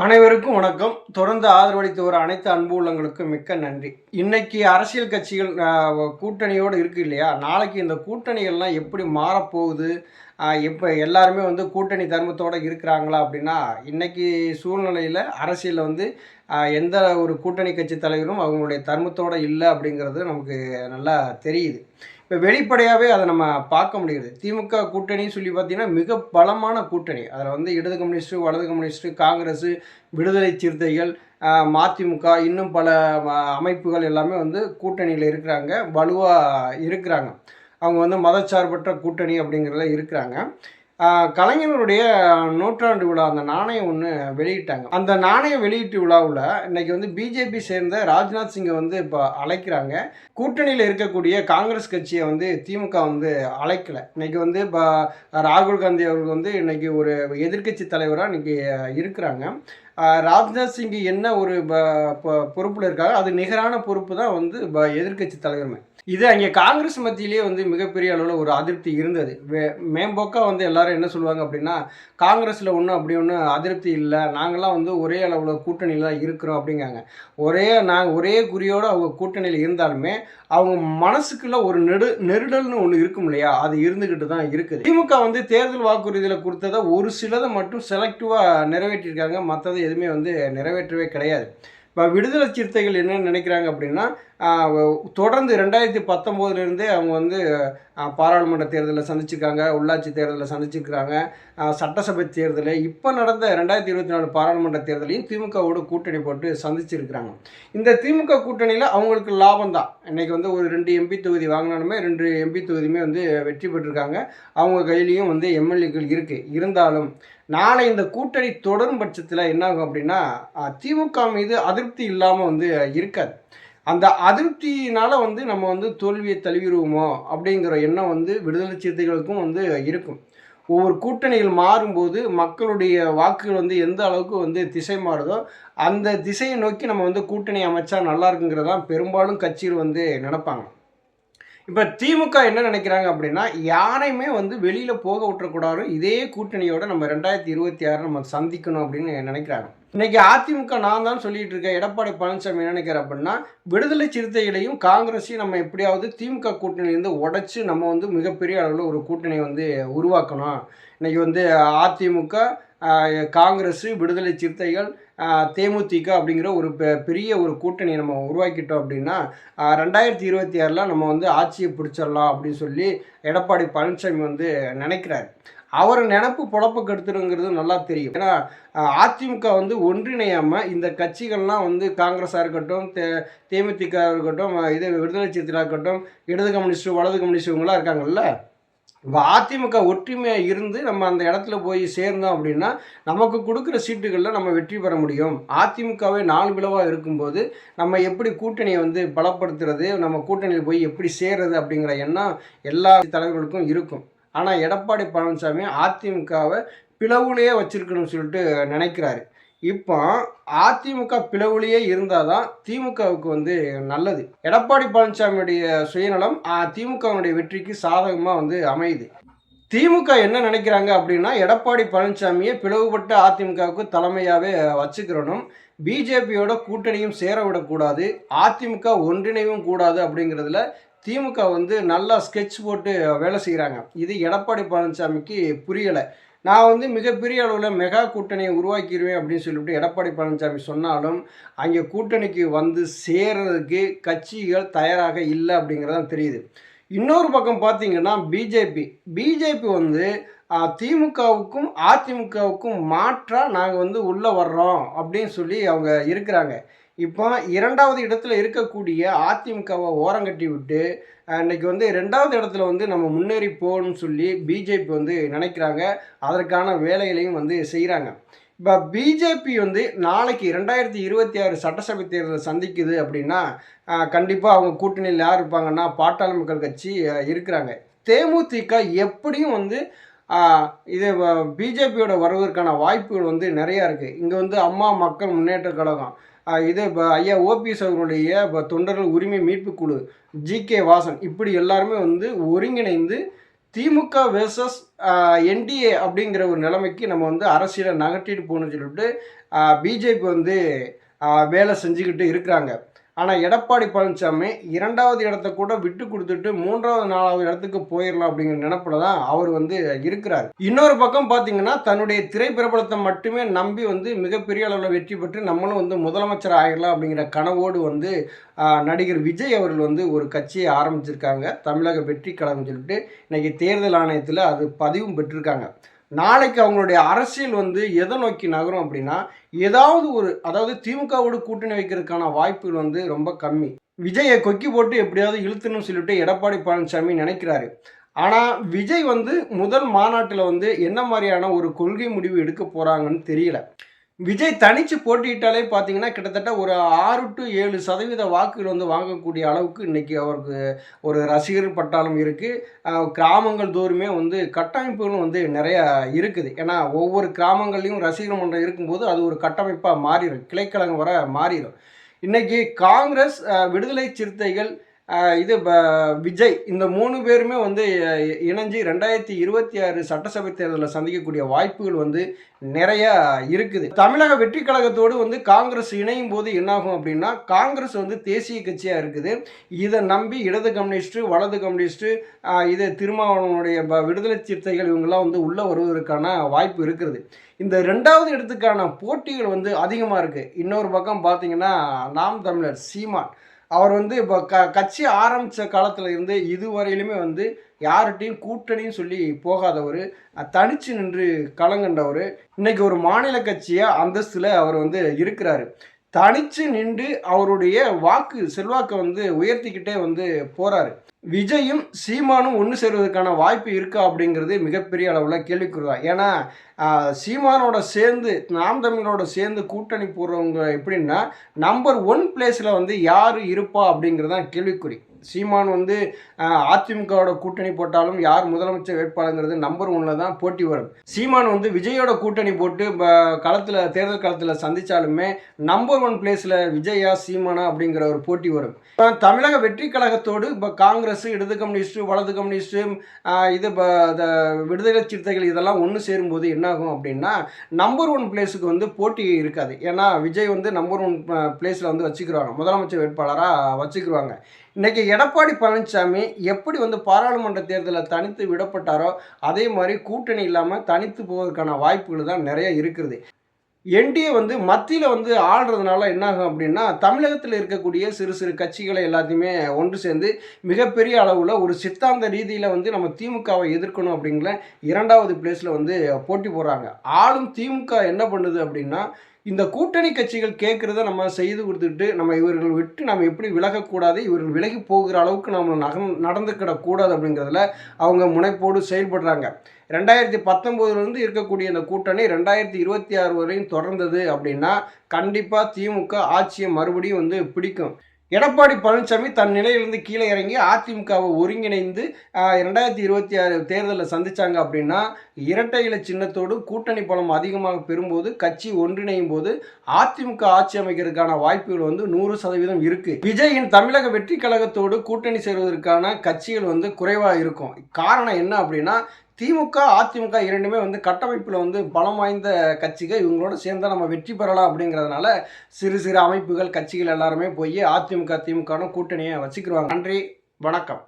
அனைவருக்கும் வணக்கம். தொடர்ந்து ஆதரவளித்து வர அனைத்து அன்பு உள்ளங்களுக்கும் மிக்க நன்றி. இன்னைக்கு அரசியல் கட்சிகள் கூட்டணியோடு இருக்கு இல்லையா? நாளைக்கு இந்த கூட்டணிகள்லாம் எப்படி மாறப்போகுது? ஆஹ், எப்போ எல்லாருமே வந்து கூட்டணி தர்மத்தோடு இருக்கிறாங்களா அப்படின்னா இன்னைக்கு சூழ்நிலையில் அரசியலில் வந்து எந்த ஒரு கூட்டணி கட்சி தலைவரும் அவங்களுடைய தர்மத்தோடு இல்லை அப்படிங்கிறது நமக்கு நல்லா தெரியுது. இப்போ வெளிப்படையாகவே அதை நம்ம பார்க்க முடியுது. திமுக கூட்டணின்னு சொல்லி பார்த்தீங்கன்னா மிக பலமான கூட்டணி. அதில் வந்து இடது கம்யூனிஸ்ட்டு வலது கம்யூனிஸ்ட்டு காங்கிரஸ் விடுதலை சிறுத்தைகள் மதிமுக இன்னும் பல அமைப்புகள் எல்லாமே வந்து கூட்டணியில் இருக்கிறாங்க வலுவாக இருக்கிறாங்க. அவங்க வந்து மதச்சார்பற்ற கூட்டணி அப்படிங்கிறதுல இருக்கிறாங்க. கலைஞருடைய நூற்றாண்டு விழா அந்த நாணயம் ஒன்று வெளியிட்டாங்க. அந்த நாணய வெளியீட்டு விழாவில் இன்னைக்கு வந்து பிஜேபி சேர்ந்த ராஜ்நாத் சிங்கை வந்து இப்போ அழைக்கிறாங்க. கூட்டணியில் இருக்கக்கூடிய காங்கிரஸ் கட்சியை வந்து திமுக வந்து அழைக்கல. இன்னைக்கு வந்து இப்போ ராகுல் காந்தி அவர்கள் வந்து இன்னைக்கு ஒரு எதிர்க்கட்சி தலைவராக இன்னைக்கு இருக்கிறாங்க. ராஜ்நாத் சிங் என்ன ஒரு பொறுப்பில் இருக்காங்க அது நிகரான பொறுப்பு தான் வந்து ப- எதிர்க்கட்சி தலைவருமே. இது அங்கே காங்கிரஸ் மத்தியிலேயே வந்து மிகப்பெரிய அளவில் ஒரு அதிருப்தி இருந்தது. மேம்போக்காக வந்து எல்லாரும் என்ன சொல்லுவாங்க அப்படின்னா காங்கிரஸில் ஒன்றும் அப்படி ஒன்றும் அதிருப்தி இல்லை. நாங்களாம் வந்து ஒரே அளவில் கூட்டணியில் தான் இருக்கிறோம் அப்படிங்காங்க. ஒரே நாங்கள் ஒரே குறியோடு அவங்க கூட்டணியில் இருந்தாலுமே அவங்க மனசுக்குள்ள ஒரு நெடு நெருடல்னு ஒன்று இருக்கும் இல்லையா? அது இருந்துக்கிட்டு தான் இருக்குது. திமுக வந்து தேர்தல் வாக்குறுதியில் கொடுத்ததை ஒரு சிலதை மட்டும் செலக்டிவாக நிறைவேற்றியிருக்காங்க மற்றதை எதுவுமே வந்து நிறைவேற்றவே கிடையாது. இப்போ விடுதலை சிறுத்தைகள் என்ன நினைக்கிறாங்க அப்படின்னா தொடர்ந்து ரெண்டாயிரத்தி பத்தொம்போதுலேருந்தே அவங்க வந்து பாராளுமன்ற தேர்தலில் சந்திச்சிருக்காங்க உள்ளாட்சி தேர்தலில் சந்திச்சிருக்கிறாங்க. சட்டசபை தேர்தல் இப்போ நடந்த ரெண்டாயிரத்தி இருபத்தி நாலு பாராளுமன்ற தேர்தலையும் திமுகவோட கூட்டணி போட்டு சந்திச்சிருக்கிறாங்க. இந்த திமுக கூட்டணியில் அவங்களுக்கு லாபம் தான். இன்னைக்கு வந்து ஒரு ரெண்டு எம்பி தொகுதி வாங்கினாலுமே ரெண்டு எம்பி தொகுதியுமே வந்து வெற்றி பெற்றிருக்காங்க. அவங்க கையிலையும் வந்து எம்எல்ஏக்கள் இருக்குது இருந்தாலும் நாளை இந்த கூட்டணி தொடரும் பட்சத்தில் என்னாகும் அப்படின்னா திமுக மீது அதிருப்தி இல்லாமல் வந்து இருக்காது. அந்த அதிருப்தியினால வந்து நம்ம வந்து தோல்வியை தழுவிடுவோமோ அப்படிங்கிற எண்ணம் வந்து விடுதலை சிறுத்தைகளுக்கும் வந்து இருக்கும். ஒவ்வொரு கூட்டணிகள் மாறும்போது மக்களுடைய வாக்குகள் வந்து எந்த அளவுக்கு வந்து திசை மாறுதோ அந்த திசையை நோக்கி நம்ம வந்து கூட்டணி அமைச்சா நல்லா இருக்குங்கிறதான் பெரும்பாலும் கட்சிகள் வந்து நினைப்பாங்க. இப்போ திமுக என்ன நினைக்கிறாங்க அப்படின்னா யாரையுமே வந்து வெளியில் போக விட்டுறக்கூடாது. இதே கூட்டணியோட நம்ம ரெண்டாயிரத்தி இருபத்தி ஆறு நம்ம சந்திக்கணும் அப்படின்னு நினைக்கிறாங்க. இன்னைக்கு அதிமுக நான் தான் சொல்லிட்டு இருக்கேன் எடப்பாடி பழனிசாமி என்ன நினைக்கிறேன் அப்படின்னா விடுதலை சிறுத்தைகளையும் காங்கிரஸையும் நம்ம எப்படியாவது திமுக கூட்டணியிலேருந்து உடச்சி நம்ம வந்து மிகப்பெரிய அளவில் ஒரு கூட்டணியை வந்து உருவாக்கணும். இன்னைக்கு வந்து அதிமுக காங்கிரஸ் விடுதலை சிறுத்தைகள் தேமுதிக அப்படிங்கிற ஒரு பெ- பெரிய ஒரு கூட்டணியை நம்ம உருவாக்கிட்டோம் அப்படின்னா ரெண்டாயிரத்தி இருபத்தி ஆறில் நம்ம வந்து ஆட்சியை பிடிச்சிடலாம் அப்படின்னு சொல்லி எடப்பாடி பழனிசாமி வந்து நினைக்கிறாரு. அவர் நினப்பு பொழப்பு கெடுத்துருங்கிறது நல்லா தெரியும். ஏன்னா அதிமுக வந்து ஒன்றிணையாமல் இந்த கட்சிகள்லாம் வந்து காங்கிரஸாக இருக்கட்டும் தே தேமுதிக இருக்கட்டும் இது விடுதலை சிறுத்தையாக இருக்கட்டும் இடது கம்யூனிஸ்ட் வலது கம்யூனிஸ்ட் இவங்களாம் இருக்காங்கல்ல? இப்போ அதிமுக ஒற்றுமையாக இருந்து நம்ம அந்த இடத்துல போய் சேர்ந்தோம் அப்படின்னா நமக்கு கொடுக்குற சீட்டுகளில் நம்ம வெற்றி பெற முடியும். அதிமுகவே நாலு பிளவாக இருக்கும்போது நம்ம எப்படி கூட்டணியை வந்து பலப்படுத்துறது நம்ம கூட்டணியில் போய் எப்படி சேர்றது அப்படிங்கிற எண்ணம் எல்லா தலைவர்களுக்கும் இருக்கும். ஆனால் எடப்பாடி பழனிசாமி அதிமுகவை பிளவுலேயே வச்சுருக்கணும்னு சொல்லிட்டு நினைக்கிறாரு. இப்போ அதிமுக பிளவுலேயே இருந்தால் தான் திமுகவுக்கு வந்து நல்லது. எடப்பாடி பழனிசாமியுடைய சுயநலம் திமுகவுடைய வெற்றிக்கு சாதகமாக வந்து அமையுது. திமுக என்ன நினைக்கிறாங்க அப்படின்னா எடப்பாடி பழனிசாமியை பிளவுபட்ட அதிமுகவுக்கு தலைமையாகவே வச்சுக்கிறணும். பிஜேபியோட கூட்டணியும் சேர விடக்கூடாது. அதிமுக ஒன்றிணைவும் கூடாது அப்படிங்கிறதுல திமுக வந்து நல்லா ஸ்கெட்ச் போட்டு வேலை செய்கிறாங்க இது எடப்பாடி பழனிசாமிக்கு புரியலை. நான் வந்து மிகப்பெரிய அளவில் மெகா கூட்டணியை உருவாக்கிடுவேன் அப்படின்னு சொல்லிட்டு எடப்பாடி பழனிசாமி சொன்னாலும் அங்கே கூட்டணிக்கு வந்து சேர்றதுக்கு கட்சிகள் தயாராக இல்லை அப்படிங்கிறதான் தெரியுது. இன்னொரு பக்கம் பார்த்தீங்கன்னா பிஜேபி. பிஜேபி வந்து திமுகவுக்கும் அதிமுகவுக்கும் மாற்றாக நாங்கள் வந்து உள்ளே வர்றோம் அப்படின்னு சொல்லி அவங்க இருக்கிறாங்க. இப்போ இரண்டாவது இடத்துல இருக்கக்கூடிய அதிமுகவை ஓரங்கட்டி விட்டு ஆஹ், இன்னைக்கு வந்து ரெண்டாவது இடத்துல வந்து நம்ம முன்னேறி போகணும்னு சொல்லி பிஜேபி வந்து நினைக்கிறாங்க. அதற்கான வேலைகளையும் வந்து செய்கிறாங்க இப்போ பிஜேபி வந்து நாளைக்கு ரெண்டாயிரத்தி இருபத்தி ஆறு சட்டசபை தேர்தலை சந்திக்குது அப்படின்னா கண்டிப்பாக அவங்க கூட்டணியில் யார் இருப்பாங்கன்னா பாட்டாளி மக்கள் கட்சி இருக்கிறாங்க. தேமுதிக எப்படியும் வந்து இது பிஜேபியோட வருவதற்கான வாய்ப்புகள் வந்து நிறையா இருக்குது இங்கே வந்து அம்மா மக்கள் முன்னேற்ற கழகம் இது இப்போ ஐயா ஓபிஎஸ் அவர்களுடைய இப்போ தொண்டர்கள் உரிமை மீட்பு குழு ஜி கே வாசன் இப்படி எல்லாருமே வந்து ஒருங்கிணைந்து திமுக வேர்சஸ் என்டிஏ அப்படிங்கிற ஒரு நிலைமைக்கு நம்ம வந்து அரசியலை நகர்த்திட்டு போகணும்னு சொல்லிட்டு பிஜேபி வந்து வேலை செஞ்சுக்கிட்டு இருக்கிறாங்க. ஆனால் எடப்பாடி பழனிசாமி இரண்டாவது இடத்த கூட விட்டு கொடுத்துட்டு மூன்றாவது நாலாவது இடத்துக்கு போயிடலாம் அப்படிங்கிற நினப்பில் தான் அவர் வந்து இருக்கிறார். இன்னொரு பக்கம் பார்த்தீங்கன்னா தன்னுடைய திரைப்பிரபலத்தை மட்டுமே நம்பி வந்து மிகப்பெரிய அளவில் வெற்றி பெற்று நம்மளும் வந்து முதலமைச்சர் ஆகிடலாம் அப்படிங்கிற கனவோடு வந்து நடிகர் விஜய் அவர்கள் வந்து ஒரு கட்சியை ஆரம்பிச்சிருக்காங்க. தமிழக வெற்றி கழகம் சொல்லிட்டு இன்றைக்கி தேர்தல் ஆணையத்தில் அது பதிவும் பெற்றிருக்காங்க. நாளைக்கு அவங்களுடைய அரசியல் வந்து எதை நோக்கி நகரும் அப்படின்னா ஏதாவது ஒரு அதாவது திமுகவோடு கூட்டணி வைக்கிறதுக்கான வாய்ப்புகள் வந்து ரொம்ப கம்மி. விஜயை கொக்கி போட்டு எப்படியாவது இழுத்துன்னு சொல்லிட்டு எடப்பாடி பழனிசாமி நினைக்கிறாரு. ஆனால் விஜய் வந்து முதல் மாநாட்டில் வந்து என்ன மாதிரியான ஒரு கொள்கை முடிவு எடுக்க போகிறாங்கன்னு தெரியல. விஜய் தனிச்சு போட்டியிட்டாலே பார்த்தீங்கன்னா கிட்டத்தட்ட ஒரு ஆறு டு ஏழு சதவீத வாக்குகள் வந்து வாங்கக்கூடிய அளவுக்கு இன்றைக்கி அவருக்கு ஒரு ரசிகர் பட்டாலும் இருக்குது கிராமங்கள் தோறுமே வந்து கட்டமைப்புகளும் வந்து நிறையா இருக்குது. ஏன்னா ஒவ்வொரு கிராமங்கள்லையும் ரசிகர் மன்றம் இருக்கும்போது அது ஒரு கட்டமைப்பாக மாறிடும் கிளைக்கழகம் வர மாறிடும் இன்றைக்கி காங்கிரஸ் விடுதலை சிறுத்தைகள் இது ப- விஜய். இந்த மூணு பேருமே வந்து இணைஞ்சு ரெண்டாயிரத்தி இருபத்தி ஆறு சட்டசபை தேர்தலில் சந்திக்கக்கூடிய வாய்ப்புகள் வந்து நிறைய இருக்குது. தமிழக வெற்றி கழகத்தோடு வந்து காங்கிரஸ் இணையும் போது என்னாகும் அப்படின்னா காங்கிரஸ் வந்து தேசிய கட்சியாக இருக்குது. இதை நம்பி இடது கம்யூனிஸ்ட்டு வலது கம்யூனிஸ்ட்டு இது திருமாவளவனுடைய ப- விடுதலை சிறுத்தைகள் இவங்கெல்லாம் வந்து உள்ளே வருவதற்கான வாய்ப்பு இருக்கிறது இந்த ரெண்டாவது இடத்துக்கான போட்டிகள் வந்து அதிகமாக இருக்குது இன்னொரு பக்கம் பார்த்தீங்கன்னா நாம் தமிழர் சீமான். அவர் வந்து இப்போ க கட்சி ஆரம்பித்த காலத்தில் இருந்து இதுவரையிலுமே வந்து யார்கிட்டையும் கூட்டணின்னு சொல்லி போகாதவர் தனிச்சு நின்று களங்கண்டவர் இன்றைக்கி ஒரு மாநில கட்சியாக அந்தஸ்தில் அவர் வந்து இருக்கிறாரு. தனிச்சு நின்று அவருடைய வாக்கு செல்வாக்கை வந்து உயர்த்திக்கிட்டே வந்து போறாரு. விஜயும் சீமானும் ஒன்று சேருவதற்கான வாய்ப்பு இருக்கா அப்படிங்கிறது மிகப்பெரிய அளவில் கேள்விக்குறதா ஏன்னா சீமானோட சேர்ந்து நாம் தமிழோட சேர்ந்து கூட்டணி போடுறவங்க எப்படின்னா நம்பர் ஒன் பிளேஸில் வந்து யார் இருப்பா அப்படிங்கிறது தான் கேள்விக்குறி. சீமான் வந்து அதிமுகவோட கூட்டணி போட்டாலும் யார் முதலமைச்சர் வேட்பாளருங்கிறது நம்பர் ஒன்னில் தான் போட்டி வரும். சீமான் வந்து விஜயோட கூட்டணி போட்டு களத்தில் தேர்தல் களத்தில் சந்தித்தாலுமே நம்பர் ஒன் பிளேஸில் விஜயா சீமானா அப்படிங்கிற ஒரு போட்டி வரும். இப்போ தமிழக வெற்றி கழகத்தோடு இப்போ காங்கிரஸ் இடது கம்யூனிஸ்ட்டு வலது கம்யூனிஸ்ட்டு இது விடுதலை சிறுத்தைகள் இதெல்லாம் ஒன்று சேரும்போது என்னாகும் அப்படின்னா நம்பர் ஒன் பிளேஸுக்கு வந்து போட்டி இருக்காது. ஏன்னா விஜய் வந்து நம்பர் ஒன் பிளேஸில் வந்து வச்சுக்கிறாங்க. முதலமைச்சர் வேட்பாளராக வச்சுக்கிருவாங்க இன்றைக்கி எடப்பாடி பழனிசாமி எப்படி வந்து பாராளுமன்ற தேர்தலில் தனித்து விடப்பட்டாரோ அதே மாதிரி கூட்டணி இல்லாமல் தனித்து போவதற்கான வாய்ப்புகள் தான் நிறைய இருக்குது. என்டிஏ வந்து மத்தியில் வந்து ஆள்றதுனால என்னாகும் அப்படின்னா தமிழகத்தில் இருக்கக்கூடிய சிறு சிறு கட்சிகளை எல்லாத்தையுமே ஒன்று சேர்ந்து மிகப்பெரிய அளவில் ஒரு சித்தாந்த ரீதியில் வந்து நம்ம திமுகவை எதிர்க்கணும் அப்படிங்கிற இரண்டாவது பிளேஸில் வந்து போட்டி போடுறாங்க. ஆளும் திமுக என்ன பண்ணுது அப்படின்னா இந்த கூட்டணி கட்சிகள் கேட்குறத நம்ம செய்து கொடுத்துட்டு நம்ம இவர்கள் விட்டு நம்ம எப்படி விலகக்கூடாது இவர்கள் விலகி போகிற அளவுக்கு நம்ம நக நடந்துக்கிடக்கூடாது அப்படிங்கிறதுல அவங்க முனைப்போடு செயல்படுறாங்க. ரெண்டாயிரத்தி பத்தொம்போதுலேருந்து இருக்கக்கூடிய இந்த கூட்டணி ரெண்டாயிரத்தி இருபத்தி ஆறு வரையும் தொடர்ந்தது அப்படின்னா கண்டிப்பாக திமுக ஆட்சியை மறுபடியும் வந்து பிடிக்கும். எடப்பாடி பழனிசாமி தன் நிலையிலிருந்து கீழே இறங்கி அதிமுகவை ஒருங்கிணைந்து ரெண்டாயிரத்தி இருபத்தி ஆறு தேர்தலில் சந்திச்சாங்க அப்படின்னா இரட்டை இலை சின்னத்தோடு கூட்டணி பலம் அதிகமாக பெறும்போது கட்சி ஒன்றிணையும் போது அதிமுக ஆட்சி அமைக்கிறதுக்கான வாய்ப்புகள் வந்து நூறு சதவீதம் இருக்கு. விஜயின் தமிழக வெற்றி கழகத்தோடு கூட்டணி சேர்வதற்கான கட்சிகள் வந்து குறைவாக இருக்கும். காரணம் என்ன அப்படின்னா திமுக அதிமுக இரண்டுமே வந்து கட்டமைப்பில் வந்து பலம் வாய்ந்த கட்சிகள். இவங்களோட சேர்ந்து நம்ம வெற்றி பெறலாம் அப்படிங்கிறதுனால சிறு சிறு அமைப்புகள் கட்சிகள் எல்லாருமே போய் அதிமுக திமுகன்னு கூட்டணியை வச்சுக்கிருவாங்க. நன்றி வணக்கம்.